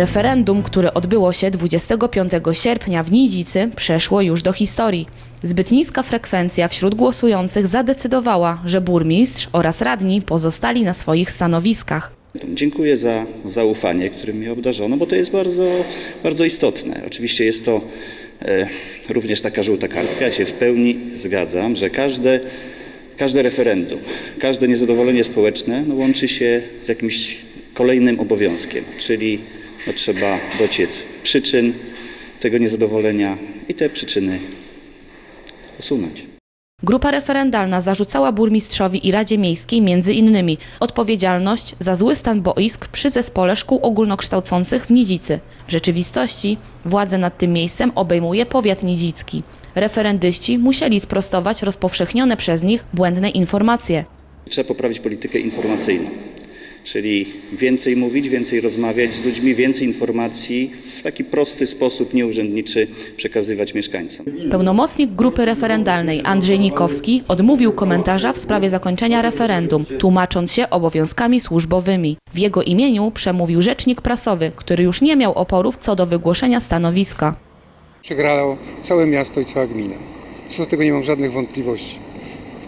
Referendum, które odbyło się 25 sierpnia w Nidzicy, przeszło już do historii. Zbyt niska frekwencja wśród głosujących zadecydowała, że burmistrz oraz radni pozostali na swoich stanowiskach. Dziękuję za zaufanie, którym mnie obdarzono, bo to jest bardzo, bardzo istotne. Oczywiście jest to e, również taka żółta kartka. Ja się w pełni zgadzam, że każde, każde referendum, każde niezadowolenie społeczne no, łączy się z jakimś kolejnym obowiązkiem, czyli no, trzeba dociec przyczyn tego niezadowolenia i te przyczyny usunąć. Grupa referendalna zarzucała burmistrzowi i Radzie Miejskiej między innymi odpowiedzialność za zły stan boisk przy zespole szkół ogólnokształcących w Nidzicy. W rzeczywistości władzę nad tym miejscem obejmuje powiat nidzicki. Referendyści musieli sprostować rozpowszechnione przez nich błędne informacje. Trzeba poprawić politykę informacyjną, czyli więcej mówić, więcej rozmawiać z ludźmi, więcej informacji w taki prosty sposób, nieurzędniczy przekazywać mieszkańcom. Pełnomocnik grupy referendalnej Andrzej Nikowski odmówił komentarza w sprawie zakończenia referendum, tłumacząc się obowiązkami służbowymi. W jego imieniu przemówił rzecznik prasowy, który już nie miał oporów co do wygłoszenia stanowiska. Przegrało całe miasto i cała gmina. Co do tego nie mam żadnych wątpliwości.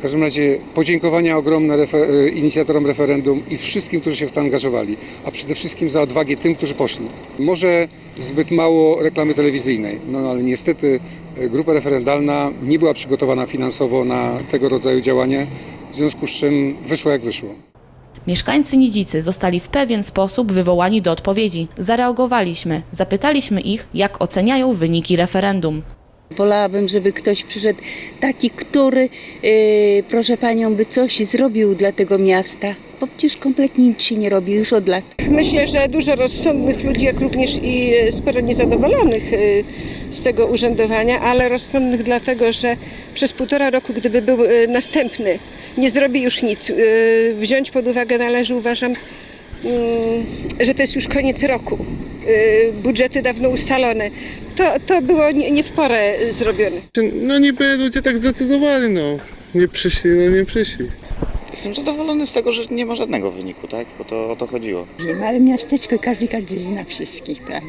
W każdym razie podziękowania ogromne refer- e, inicjatorom referendum i wszystkim, którzy się w to angażowali, a przede wszystkim za odwagę tym, którzy poszli. Może zbyt mało reklamy telewizyjnej, no ale niestety e, grupa referendalna nie była przygotowana finansowo na tego rodzaju działanie, w związku z czym wyszło jak wyszło. Mieszkańcy Nidzicy zostali w pewien sposób wywołani do odpowiedzi. Zareagowaliśmy, zapytaliśmy ich, jak oceniają wyniki referendum. Wolałabym, żeby ktoś przyszedł taki, który, yy, proszę panią, by coś zrobił dla tego miasta. Bo przecież kompletnie nic się nie robi już od lat. Myślę, że dużo rozsądnych ludzi, jak również i e, sporo niezadowolonych e, z tego urzędowania, ale rozsądnych dlatego, że przez półtora roku, gdyby był e, następny, nie zrobi już nic. Wziąć pod uwagę należy, uważam, mm, że to jest już koniec roku. E, Budżety dawno ustalone. To, to było nie, nie w porę zrobione. No niby ludzie tak zdecydowali, no. Nie przyszli, no nie przyszli. Jestem zadowolony z tego, że nie ma żadnego wyniku, tak? Bo to o to chodziło. Małe miasteczko, każdy, każdy zna wszystkich, tak?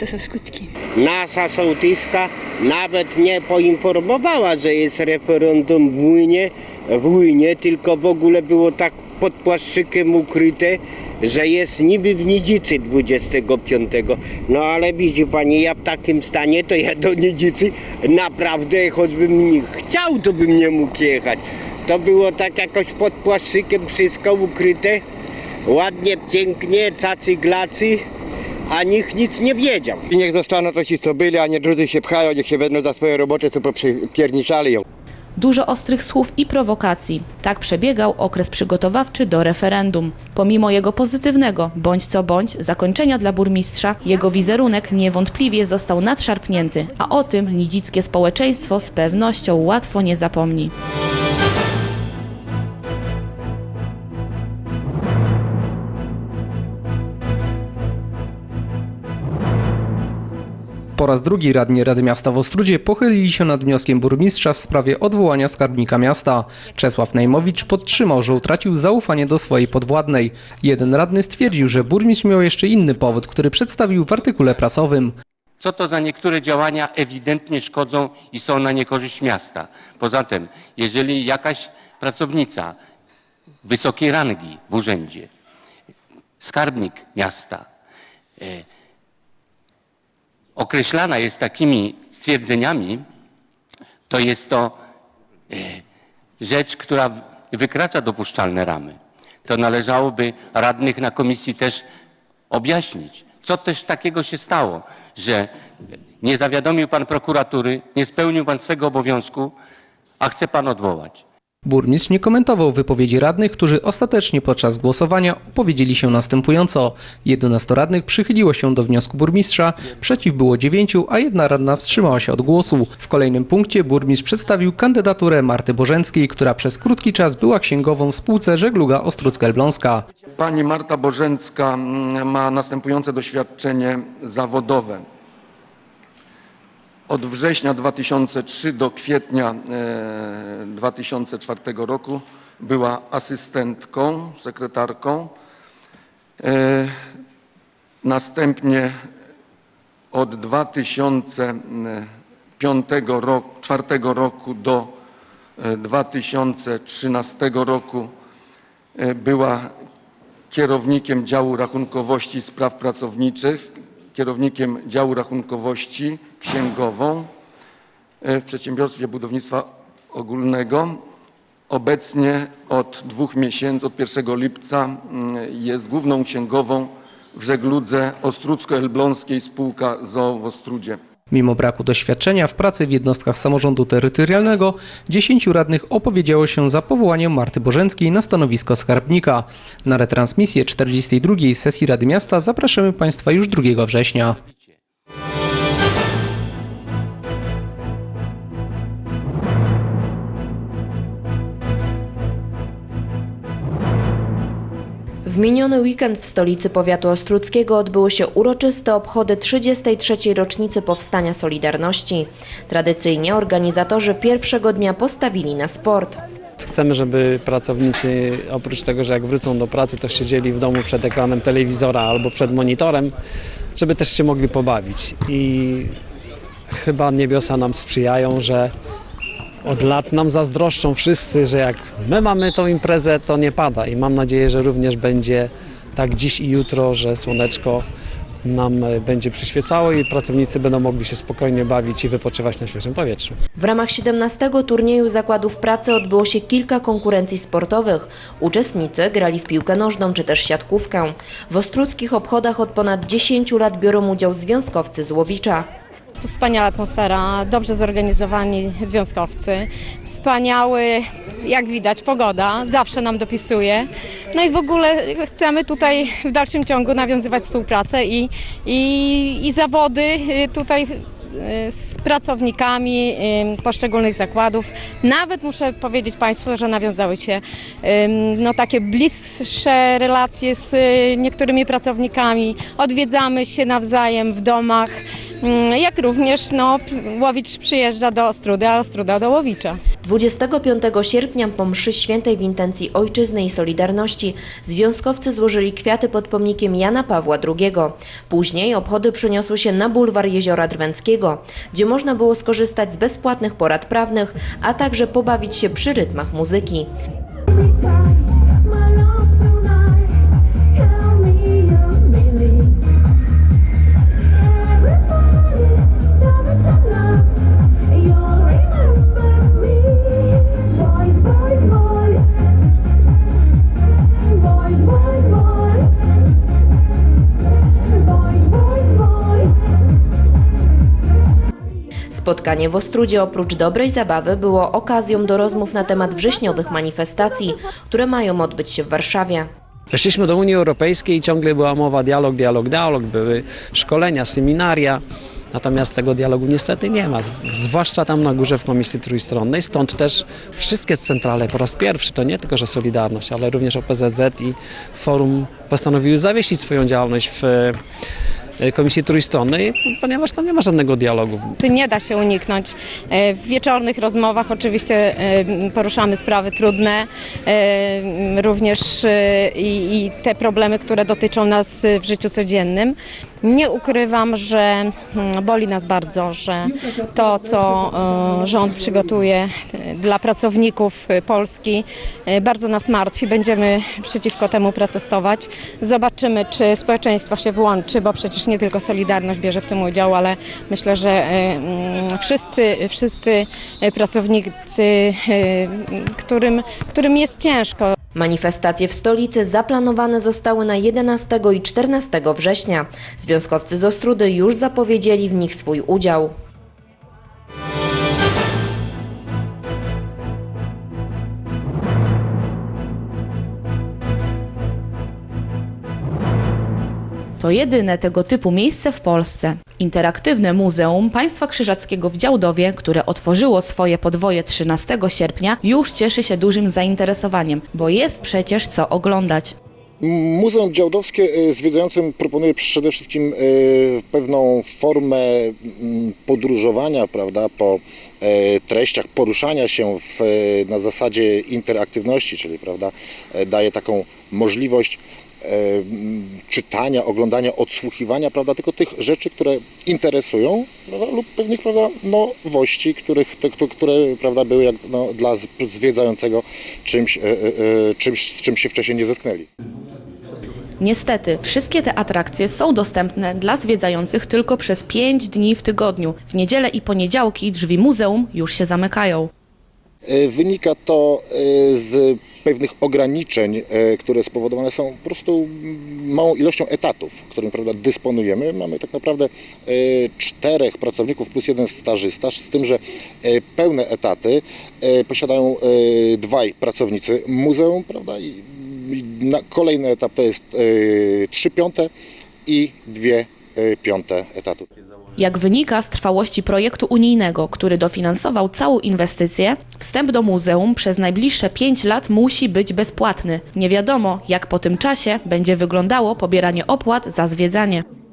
To są skutki. Nasza sołtyska nawet nie poinformowała, że jest referendum w Łynie, w Łynie, tylko w ogóle było tak pod płaszczykiem ukryte, że jest niby w Nidzicy 25. No ale widzi pani, ja w takim stanie, to ja do Nidzicy naprawdę, choćbym nie chciał, to bym nie mógł jechać. To było tak jakoś pod płaszczykiem wszystko ukryte, ładnie, pięknie, cacy glacy, a nikt nic nie wiedział. I niech zostaną to ci, co byli, a nie drudzy się pchają, niech się będą za swoje roboty, co popierniczali ją. Dużo ostrych słów i prowokacji. Tak przebiegał okres przygotowawczy do referendum. Pomimo jego pozytywnego, bądź co bądź, zakończenia dla burmistrza, jego wizerunek niewątpliwie został nadszarpnięty, a o tym nidzickie społeczeństwo z pewnością łatwo nie zapomni. Po raz drugi radni Rady Miasta w Ostrudzie pochylili się nad wnioskiem burmistrza w sprawie odwołania skarbnika miasta. Czesław Najmowicz podtrzymał, że utracił zaufanie do swojej podwładnej. Jeden radny stwierdził, że burmistrz miał jeszcze inny powód, który przedstawił w artykule prasowym. Co to za niektóre działania ewidentnie szkodzą i są na niekorzyść miasta. Poza tym, jeżeli jakaś pracownica wysokiej rangi w urzędzie, skarbnik miasta, e, określana jest takimi stwierdzeniami, to jest to e, rzecz, która wykracza dopuszczalne ramy. To należałoby radnych na komisji też objaśnić, co też takiego się stało, że nie zawiadomił pan prokuratury, nie spełnił pan swego obowiązku, a chce pan odwołać. Burmistrz nie komentował wypowiedzi radnych, którzy ostatecznie podczas głosowania opowiedzieli się następująco. 11 radnych przychyliło się do wniosku burmistrza, przeciw było 9, a jedna radna wstrzymała się od głosu. W kolejnym punkcie burmistrz przedstawił kandydaturę Marty Bożenckiej, która przez krótki czas była księgową w spółce Żegluga Ostrucka-Elbląska. Pani Marta Bożencka mm, ma następujące doświadczenie zawodowe. Od września 2003 do kwietnia e, 2004 roku była asystentką, sekretarką. E, Następnie od 2005 roku, 2004 roku do e, 2013 roku e, była kierownikiem działu rachunkowości spraw pracowniczych, kierownikiem działu rachunkowości księgową e, w przedsiębiorstwie budownictwa ogólnego. Obecnie od dwóch miesięcy, od 1 lipca mm, jest główną księgową w żegludze Ostrucko-Elbląskiej spółka ZOO w Ostrudzie. Mimo braku doświadczenia w pracy w jednostkach samorządu terytorialnego, 10 radnych opowiedziało się za powołaniem Marty Bożenckiej na stanowisko skarbnika. Na retransmisję 42. sesji Rady Miasta zapraszamy Państwa już 2 września. W miniony weekend w stolicy powiatu ostruckiego odbyły się uroczyste obchody 33. rocznicy powstania Solidarności. Tradycyjnie organizatorzy pierwszego dnia postawili na sport. Chcemy, żeby pracownicy oprócz tego, że jak wrócą do pracy, to siedzieli w domu przed ekranem telewizora albo przed monitorem, żeby też się mogli pobawić. I chyba niebiosa nam sprzyjają, że od lat nam zazdroszczą wszyscy, że jak my mamy tą imprezę, to nie pada. I mam nadzieję, że również będzie tak dziś i jutro, że słoneczko nam e, będzie przyświecało i pracownicy będą mogli się spokojnie bawić i wypoczywać na świeżym powietrzu. W ramach 17 turnieju zakładów pracy odbyło się kilka konkurencji sportowych. Uczestnicy grali w piłkę nożną czy też siatkówkę. W ostruckich obchodach od ponad 10 lat biorą udział związkowcy z Łowicza. Wspaniała atmosfera, dobrze zorganizowani związkowcy, wspaniały, jak widać, pogoda, zawsze nam dopisuje. No i w ogóle chcemy tutaj w dalszym ciągu nawiązywać współpracę i, i, i zawody y, tutaj y, z pracownikami y, poszczególnych zakładów. Nawet muszę powiedzieć Państwu, że nawiązały się no, takie bliższe relacje z niektórymi pracownikami. Odwiedzamy się nawzajem w domach, jak również no, Łowicz przyjeżdża do Ostrudy, a Ostruda do Łowicza. 25 sierpnia po mszy świętej w intencji Ojczyzny i Solidarności związkowcy złożyli kwiaty pod pomnikiem Jana Pawła II. Później obchody przeniosły się na bulwar Jeziora Drwęckiego, gdzie można było skorzystać z bezpłatnych porad prawnych, a także pobawić się przy rytmach muzyki. Spotkanie w Ostrudzie oprócz dobrej zabawy było okazją do rozmów na temat wrześniowych manifestacji, które mają odbyć się w Warszawie. Weszliśmy do Unii Europejskiej i ciągle była mowa dialog, dialog, dialog, były szkolenia, seminaria. Natomiast tego dialogu niestety nie ma, zwłaszcza tam na górze w Komisji Trójstronnej. Stąd też wszystkie centrale po raz pierwszy, to nie tylko, że Solidarność, ale również OPZZ i Forum postanowiły zawiesić swoją działalność w Komisji Trójstronnej, ponieważ tam nie ma żadnego dialogu. Nie da się uniknąć. E, W wieczornych rozmowach oczywiście e, poruszamy sprawy trudne, e, również e, i, te problemy, które dotyczą nas e, w życiu codziennym. Nie ukrywam, że mm, boli nas bardzo, że to, co e, rząd przygotuje e, dla pracowników e, Polski, bardzo nas martwi. Będziemy przeciwko temu protestować. Zobaczymy, czy społeczeństwo się włączy, bo przecież nie tylko Solidarność bierze w tym udział, ale myślę, że mm, wszyscy, wszyscy pracownicy, którym, którym jest ciężko, Manifestacje w stolicy zaplanowane zostały na 11 i 14 września. Związkowcy z Ostrudy już zapowiedzieli w nich swój udział. To jedyne tego typu miejsce w Polsce. Interaktywne Muzeum Państwa Krzyżackiego w Działdowie, które otworzyło swoje podwoje 13 sierpnia, już cieszy się dużym zainteresowaniem, bo jest przecież co oglądać. Muzeum Działdowskie e, zwiedzającym proponuje przede wszystkim e, pewną formę mm, podróżowania prawda, po e, treściach, poruszania się w, na zasadzie interaktywności, czyli prawda, daje taką możliwość czytania, oglądania, odsłuchiwania, prawda, tylko tych rzeczy, które interesują prawda, lub pewnych prawda, nowości, których, te, które- prawda, były jak, no, dla zwiedzającego czymś, e, e, e, czymś, z czym się wcześniej nie zetknęli. Niestety, wszystkie te atrakcje są dostępne dla zwiedzających tylko przez 5 dni w tygodniu. W niedzielę i poniedziałki drzwi muzeum już się zamykają. E, Wynika to e, z pewnych ograniczeń, e, które spowodowane są po prostu małą ilością etatów, którym prawda, dysponujemy. Mamy tak naprawdę e, czterech pracowników plus jeden stażysta, z tym, że e, pełne etaty posiadają dwaj pracownicy muzeum, prawda, i kolejny etap to jest trzy piąte i dwie piąte etatu. Jak wynika z trwałości projektu unijnego, który dofinansował całą inwestycję, wstęp do muzeum przez najbliższe 5 lat musi być bezpłatny. Nie wiadomo, jak po tym czasie będzie wyglądało pobieranie opłat za zwiedzanie.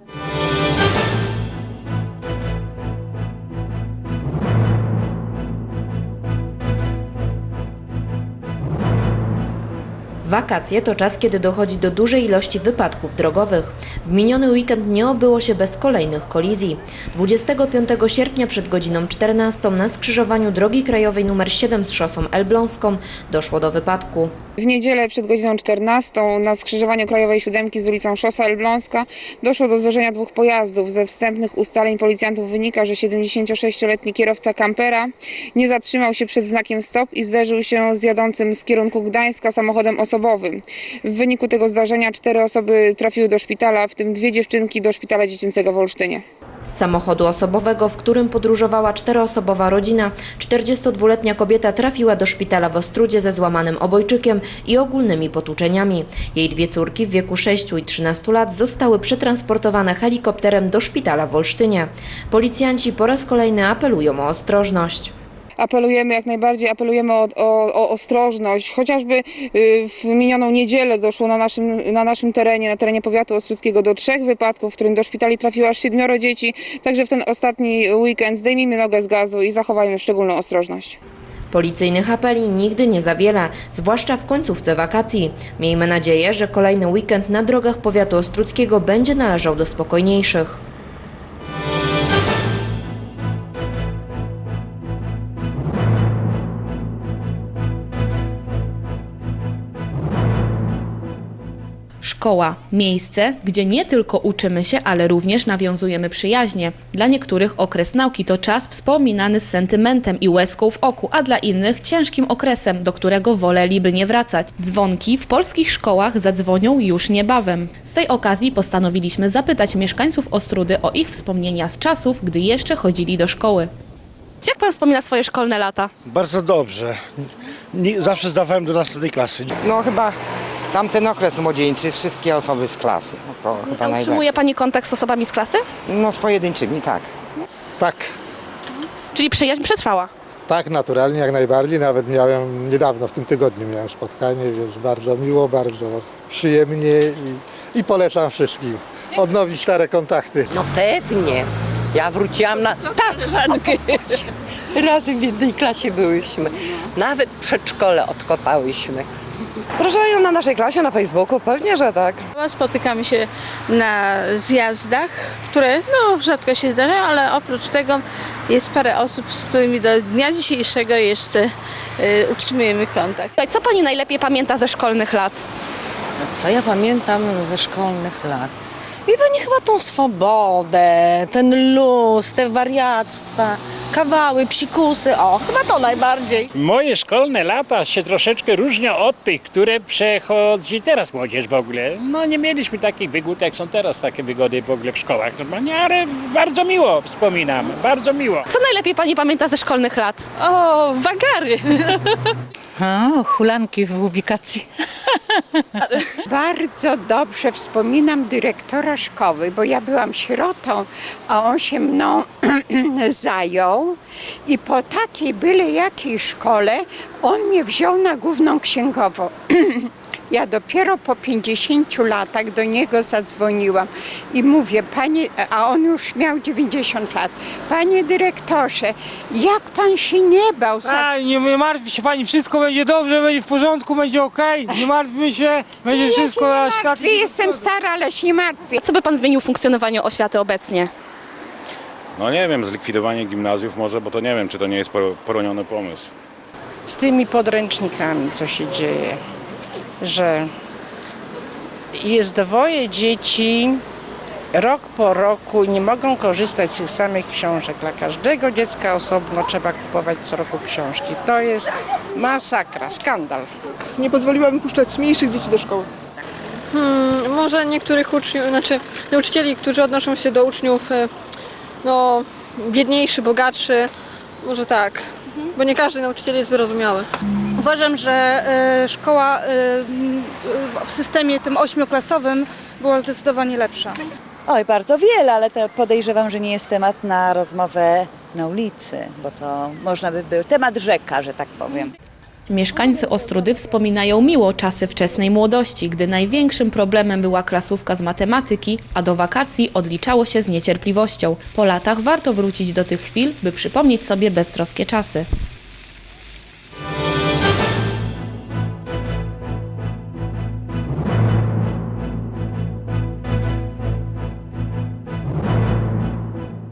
Wakacje to czas, kiedy dochodzi do dużej ilości wypadków drogowych. W miniony weekend nie obyło się bez kolejnych kolizji. 25 sierpnia przed godziną 14 na skrzyżowaniu drogi krajowej nr 7 z szosą elbląską doszło do wypadku. W niedzielę przed godziną 14 na skrzyżowaniu Krajowej Siódemki z ulicą Szosa Elbląska doszło do zderzenia dwóch pojazdów. Ze wstępnych ustaleń policjantów wynika, że 76-letni kierowca kampera nie zatrzymał się przed znakiem stop i zderzył się z jadącym z kierunku Gdańska samochodem osobowym. W wyniku tego zdarzenia cztery osoby trafiły do szpitala, w tym dwie dziewczynki do szpitala dziecięcego w Olsztynie. Z samochodu osobowego, w którym podróżowała czteroosobowa rodzina, 42-letnia kobieta trafiła do szpitala w Ostrudzie ze złamanym obojczykiem i ogólnymi potłuczeniami. Jej dwie córki w wieku 6 i 13 lat zostały przetransportowane helikopterem do szpitala w Olsztynie. Policjanci po raz kolejny apelują o ostrożność. apelujemy jak najbardziej, apelujemy o, o, o ostrożność. Chociażby y, w minioną niedzielę doszło na naszym, na naszym terenie, na terenie powiatu ostruckiego do trzech wypadków, w którym do szpitali trafiło aż siedmioro dzieci. Także w ten ostatni weekend zdejmijmy nogę z gazu i zachowajmy szczególną ostrożność. Policyjnych apeli nigdy nie za wiele, zwłaszcza w końcówce wakacji. Miejmy nadzieję, że kolejny weekend na drogach powiatu ostruckiego będzie należał do spokojniejszych. Szkoła miejsce, gdzie nie tylko uczymy się, ale również nawiązujemy przyjaźnie. Dla niektórych okres nauki to czas wspominany z sentymentem i łezką w oku, a dla innych ciężkim okresem, do którego woleliby nie wracać. Dzwonki w polskich szkołach zadzwonią już niebawem. Z tej okazji postanowiliśmy zapytać mieszkańców Ostrudy o ich wspomnienia z czasów, gdy jeszcze chodzili do szkoły. Jak pan wspomina swoje szkolne lata? Bardzo dobrze. Nie, zawsze zdawałem do następnej klasy. No chyba tamten okres młodzieńczy, wszystkie osoby z klasy. No to chyba najbardziej. Utrzymuje pani kontakt z osobami z klasy? No z pojedynczymi, tak. Tak, Czyli przyjaźń przetrwała. tak, naturalnie, jak najbardziej. Nawet miałem niedawno, w tym tygodniu miałem spotkanie, więc bardzo miło, bardzo przyjemnie i, i polecam wszystkim odnowić stare kontakty. No pewnie. Ja wróciłam na... Tak, razem w jednej klasie byłyśmy. Nawet przedszkole odkopałyśmy. Wrażają na naszej klasie, na Facebooku? Pewnie, że tak. Spotykamy się na zjazdach, które no, rzadko się zdarzają, ale oprócz tego jest parę osób, z którymi do dnia dzisiejszego jeszcze y, utrzymujemy kontakt. Co pani najlepiej pamięta ze szkolnych lat? Co ja pamiętam ze szkolnych lat? Wie pani chyba tą swobodę, ten luz, te wariactwa, kawały, psikusy, o, chyba to najbardziej. Moje szkolne lata się troszeczkę różnią od tych, które przechodzi teraz młodzież w ogóle. No nie mieliśmy takich wygód, jak są teraz takie wygody w ogóle w szkołach normalnie, ale bardzo miło wspominam, bardzo miło. Co najlepiej pani pamięta ze szkolnych lat? O, wagary! O, hulanki w ubikacji. Bardzo dobrze wspominam dyrektora szkoły, bo ja byłam sierotą, a on się mną zajął i po takiej byle jakiej szkole on mnie wziął na główną księgową. Ja dopiero po 50 latach do niego zadzwoniłam i mówię, panie, a on już miał 90 lat, panie dyrektorze, jak pan się nie bał za A, nie, nie martwi się pani, wszystko będzie dobrze, będzie w porządku, będzie okej, nie martwmy się, będzie ja wszystko się na nie świat. martwię, jestem stara, ale się nie martwię. Co by pan zmienił w funkcjonowaniu oświaty obecnie? No nie wiem, zlikwidowanie gimnazjów może, bo to nie wiem, czy to nie jest por- poroniony pomysł. z tymi podręcznikami, co się dzieje, że jest dwoje dzieci rok po roku i nie mogą korzystać z tych samych książek. Dla każdego dziecka osobno trzeba kupować co roku książki. To jest masakra, skandal. Nie pozwoliłabym puszczać mniejszych dzieci do szkoły. Hmm, może niektórych uczniów, znaczy nauczycieli, którzy odnoszą się do uczniów e, no, biedniejszy, bogatszy, może tak, bo nie każdy nauczyciel jest wyrozumiały. Uważam, że e, szkoła e, w systemie tym ośmioklasowym była zdecydowanie lepsza. Oj, bardzo wiele, ale to podejrzewam, że nie jest temat na rozmowę na ulicy, bo to można by był temat rzeka, że tak powiem. Mieszkańcy Ostrudy wspominają miło czasy wczesnej młodości, gdy największym problemem była klasówka z matematyki, a do wakacji odliczało się z niecierpliwością. Po latach warto wrócić do tych chwil, by przypomnieć sobie beztroskie czasy.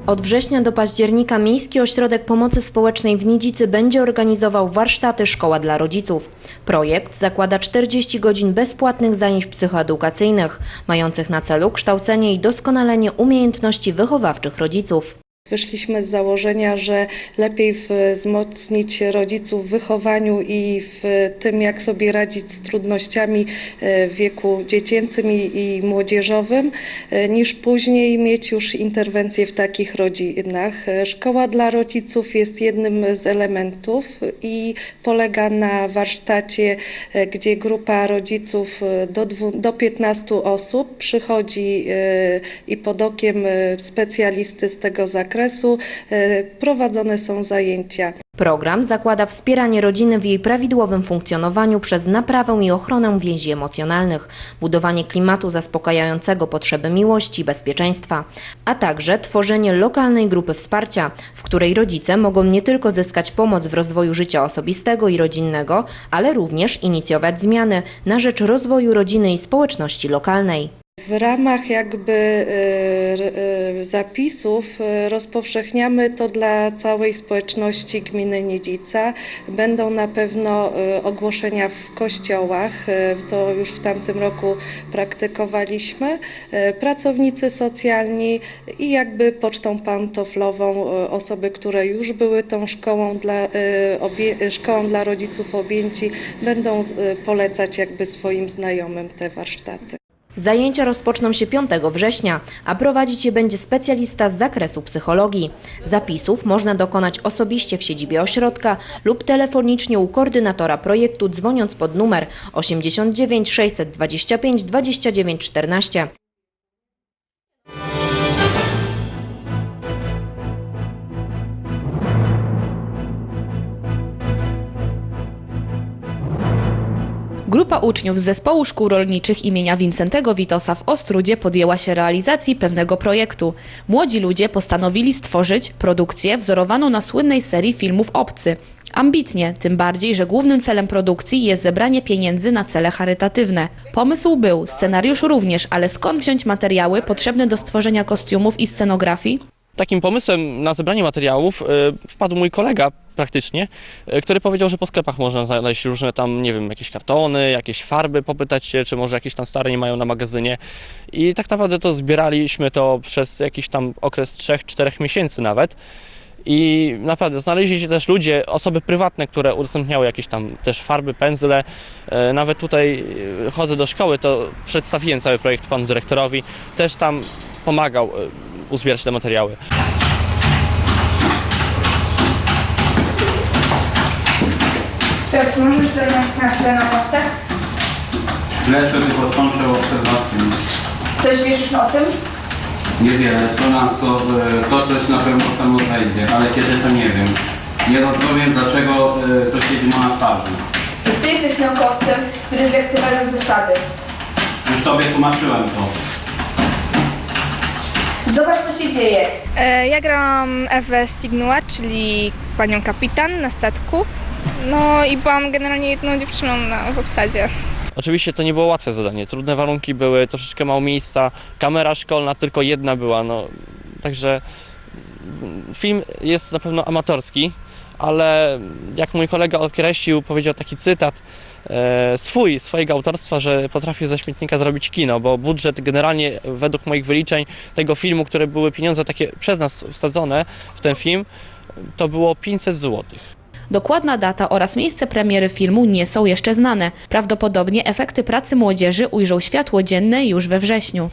Od września do października Miejski Ośrodek Pomocy Społecznej w Nidzicy będzie organizował warsztaty Szkoła dla Rodziców. Projekt zakłada 40 godzin bezpłatnych zajęć psychoedukacyjnych, mających na celu kształcenie i doskonalenie umiejętności wychowawczych rodziców. Wyszliśmy z założenia, że lepiej wzmocnić rodziców w wychowaniu i w tym, jak sobie radzić z trudnościami e, w wieku dziecięcym i, młodzieżowym, e, niż później mieć już interwencje w takich rodzinach. E, Szkoła dla rodziców jest jednym z elementów i polega na warsztacie, gdzie grupa rodziców do, do 15 osób przychodzi i pod okiem specjalisty z tego zakresu e, prowadzone są zajęcia. Program zakłada wspieranie rodziny w jej prawidłowym funkcjonowaniu przez naprawę i ochronę więzi emocjonalnych, budowanie klimatu zaspokajającego potrzeby miłości i bezpieczeństwa, a także tworzenie lokalnej grupy wsparcia, w której rodzice mogą nie tylko zyskać pomoc w rozwoju życia osobistego i rodzinnego, ale również inicjować zmiany na rzecz rozwoju rodziny i społeczności lokalnej. W ramach jakby r- e, zapisów e, rozpowszechniamy to dla całej społeczności gminy Niedzica. Będą na pewno ogłoszenia w kościołach, to już w tamtym roku praktykowaliśmy. Pracownicy socjalni i jakby pocztą pantoflową osoby, które już były tą szkołą dla, szkołą dla rodziców objęci, będą polecać jakby swoim znajomym te warsztaty. Zajęcia rozpoczną się 5 września, a prowadzić je będzie specjalista z zakresu psychologii. Zapisów można dokonać osobiście w siedzibie ośrodka lub telefonicznie u koordynatora projektu dzwoniąc pod numer 89 625 29 14. Grupa uczniów z Zespołu Szkół Rolniczych imienia Wincentego Witosa w Ostrudzie podjęła się realizacji pewnego projektu. Młodzi ludzie postanowili stworzyć produkcję wzorowaną na słynnej serii filmów Obcy. Ambitnie, tym bardziej, że głównym celem produkcji jest zebranie pieniędzy na cele charytatywne. Pomysł był, scenariusz również, ale skąd wziąć materiały potrzebne do stworzenia kostiumów i scenografii? Takim pomysłem na zebranie materiałów e, wpadł mój kolega praktycznie, e, który powiedział, że po sklepach można znaleźć różne tam, nie wiem, jakieś kartony, jakieś farby, popytać się, czy może jakieś tam stare nie mają na magazynie. I tak naprawdę to zbieraliśmy to przez jakiś tam okres 3-4 miesięcy nawet. I naprawdę znaleźli się też ludzie, osoby prywatne, które udostępniały jakieś tam też farby, pędzle. E, Nawet tutaj chodzę do szkoły, to przedstawiłem cały projekt panu dyrektorowi. Też tam pomagał uzbierać te materiały. Piotr, możesz zajmować na chwilę na postach? Lecę tylko skończę obserwację. Coś wiesz już o tym? Niewiele, to na co, e, to coś na pewno samo zajdzie, ale kiedy to nie wiem. Nie rozumiem dlaczego e, to siedzi mu na twarzy. Ty Ty jesteś naukowcem, który zlekceważył zasady. Już tobie tłumaczyłem to. Zobacz, co się dzieje. E, Ja grałam Ewę Stignua, czyli panią kapitan na statku. No i byłam generalnie jedną dziewczyną na, w obsadzie. Oczywiście to nie było łatwe zadanie, trudne warunki były, troszeczkę mało miejsca, kamera szkolna tylko jedna była, no także mm, film jest na pewno amatorski, ale jak mój kolega określił, powiedział taki cytat swój, swojego autorstwa, że potrafi ze śmietnika zrobić kino, bo budżet generalnie według moich wyliczeń tego filmu, które były pieniądze takie przez nas wsadzone w ten film, to było 500 złotych. Dokładna data oraz miejsce premiery filmu nie są jeszcze znane. Prawdopodobnie efekty pracy młodzieży ujrzą światło dzienne już we wrześniu.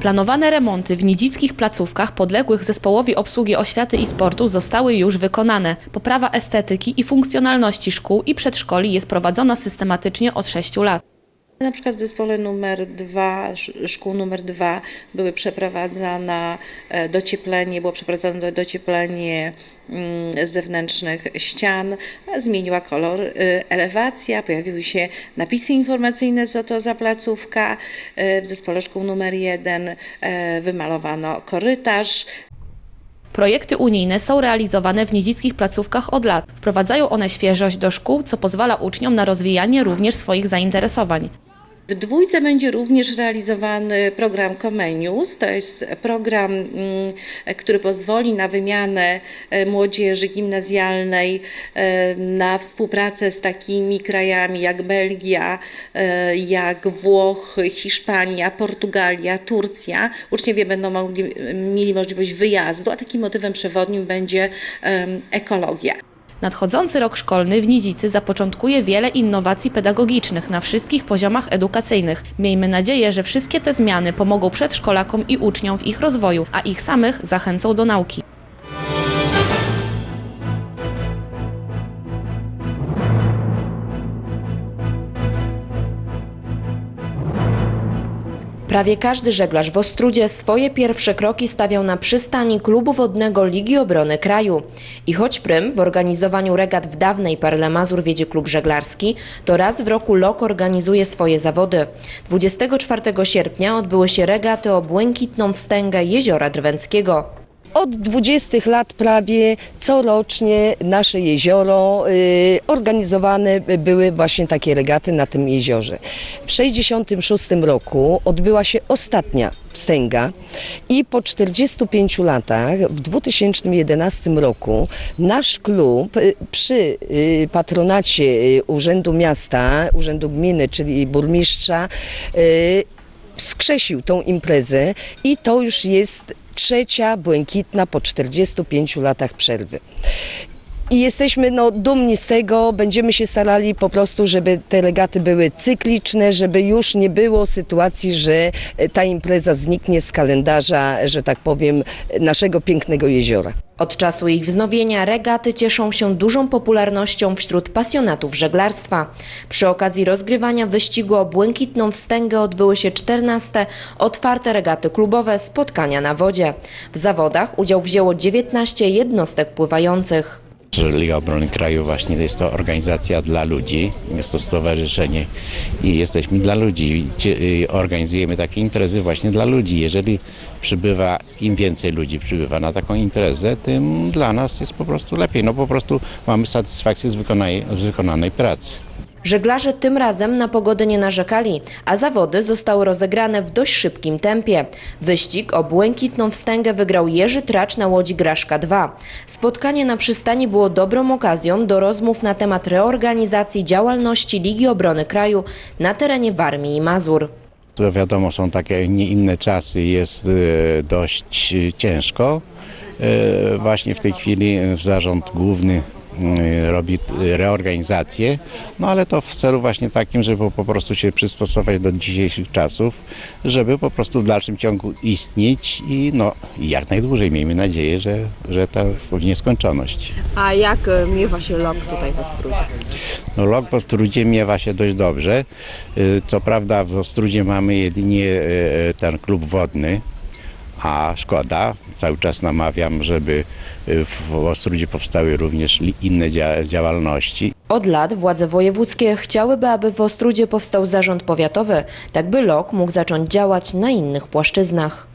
Planowane remonty w nidzickich placówkach podległych zespołowi obsługi oświaty i sportu zostały już wykonane. Poprawa estetyki i funkcjonalności szkół i przedszkoli jest prowadzona systematycznie od 6 lat. Na przykład w zespole numer dwa, sz- szkół numer dwa były przeprowadzane e, docieplenie, było przeprowadzone do- docieplenie mm, zewnętrznych ścian, zmieniła kolor e, elewacja, pojawiły się napisy informacyjne, co to za placówka. E, W zespole szkół numer jeden e, wymalowano korytarz, Projekty unijne są realizowane w nidzickich placówkach od lat. Wprowadzają one świeżość do szkół, co pozwala uczniom na rozwijanie również swoich zainteresowań. W dwójce będzie również realizowany program Comenius. To jest program, mm, który pozwoli na wymianę e, młodzieży gimnazjalnej, e, na współpracę z takimi krajami jak Belgia, e, jak Włochy, Hiszpania, Portugalia, Turcja. Uczniowie będą mogli, mieli możliwość wyjazdu, a takim motywem przewodnim będzie ekologia. Nadchodzący rok szkolny w Nidzicy zapoczątkuje wiele innowacji pedagogicznych na wszystkich poziomach edukacyjnych. Miejmy nadzieję, że wszystkie te zmiany pomogą przedszkolakom i uczniom w ich rozwoju, a ich samych zachęcą do nauki. Prawie każdy żeglarz w Ostrudzie swoje pierwsze kroki stawiał na przystani klubu wodnego Ligi Obrony Kraju. I choć prym w organizowaniu regat w dawnej Parle Mazur wiedzie klub żeglarski, to raz w roku LOK organizuje swoje zawody. 24 sierpnia odbyły się regaty o błękitną wstęgę Jeziora Drwęckiego. Od 20 lat prawie corocznie nasze jezioro y, organizowane były właśnie takie regaty na tym jeziorze. W 66 roku odbyła się ostatnia wstęga i po 45 latach w 2011 roku nasz klub y, przy y, patronacie Urzędu Miasta, Urzędu Gminy, czyli burmistrza wskrzesił tą imprezę i to już jest trzecia błękitna po 45 latach przerwy. I jesteśmy no, dumni z tego, będziemy się starali po prostu, żeby te regaty były cykliczne, żeby już nie było sytuacji, że e, ta impreza zniknie z kalendarza, że tak powiem, naszego pięknego jeziora. Od czasu ich wznowienia regaty cieszą się dużą popularnością wśród pasjonatów żeglarstwa. Przy okazji rozgrywania wyścigu o błękitną wstęgę odbyły się 14 otwarte regaty klubowe spotkania na wodzie. W zawodach udział wzięło 19 jednostek pływających. Że Liga Obrony Kraju właśnie jest to organizacja dla ludzi, jest to stowarzyszenie i jesteśmy dla ludzi. Y, Organizujemy takie imprezy właśnie dla ludzi. Jeżeli przybywa, im więcej ludzi przybywa na taką imprezę, tym dla nas jest po prostu lepiej. No po prostu mamy satysfakcję z wykonanej, z wykonanej pracy. Żeglarze tym razem na pogodę nie narzekali, a zawody zostały rozegrane w dość szybkim tempie. Wyścig o błękitną wstęgę wygrał Jerzy Tracz na łodzi Graszka 2. Spotkanie na przystani było dobrą okazją do rozmów na temat reorganizacji działalności Ligi Obrony Kraju na terenie Warmii i Mazur. To wiadomo, są takie inne czasy, jest e, dość e, ciężko. E, Właśnie w tej chwili w zarząd główny y, robi y, reorganizację, no ale to w celu właśnie takim, żeby po prostu się przystosować do dzisiejszych czasów, żeby po prostu w dalszym ciągu istnieć i no i jak najdłużej. Miejmy nadzieję, że, że to w nieskończoność. A jak e, miewa się lok tutaj w Ostrudzie? No, lok w Ostrudzie miewa się dość dobrze. Y, Co prawda w Ostrudzie mamy jedynie y, ten klub wodny, a szkoda. Cały czas namawiam, żeby y, w Ostrudzie powstały również inne dzia- działalności. Od lat władze wojewódzkie chciałyby, aby w Ostrudzie powstał zarząd powiatowy, tak by LOK mógł zacząć działać na innych płaszczyznach.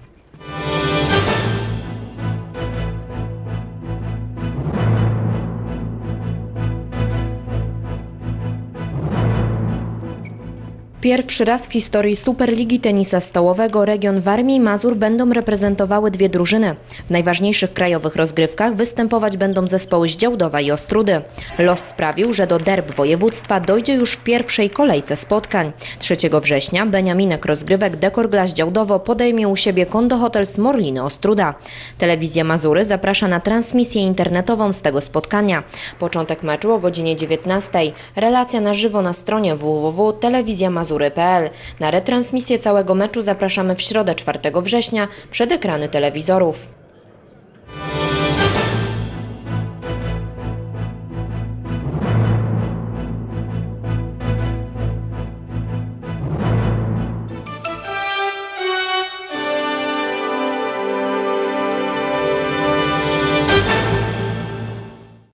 Pierwszy raz w historii Superligi Tenisa Stołowego region Warmii i Mazur będą reprezentowały dwie drużyny. W najważniejszych krajowych rozgrywkach występować będą zespoły z Działdowa i Ostrudy. Los sprawił, że do derb województwa dojdzie już w pierwszej kolejce spotkań. 3 września Beniaminek rozgrywek Dekor Glaś Działdowo podejmie u siebie Kondo Hotel Smorliny Ostruda. Telewizja Mazury zaprasza na transmisję internetową z tego spotkania. Początek meczu o godzinie 19. Relacja na żywo na stronie Na retransmisję całego meczu zapraszamy w środę 4 września przed ekrany telewizorów.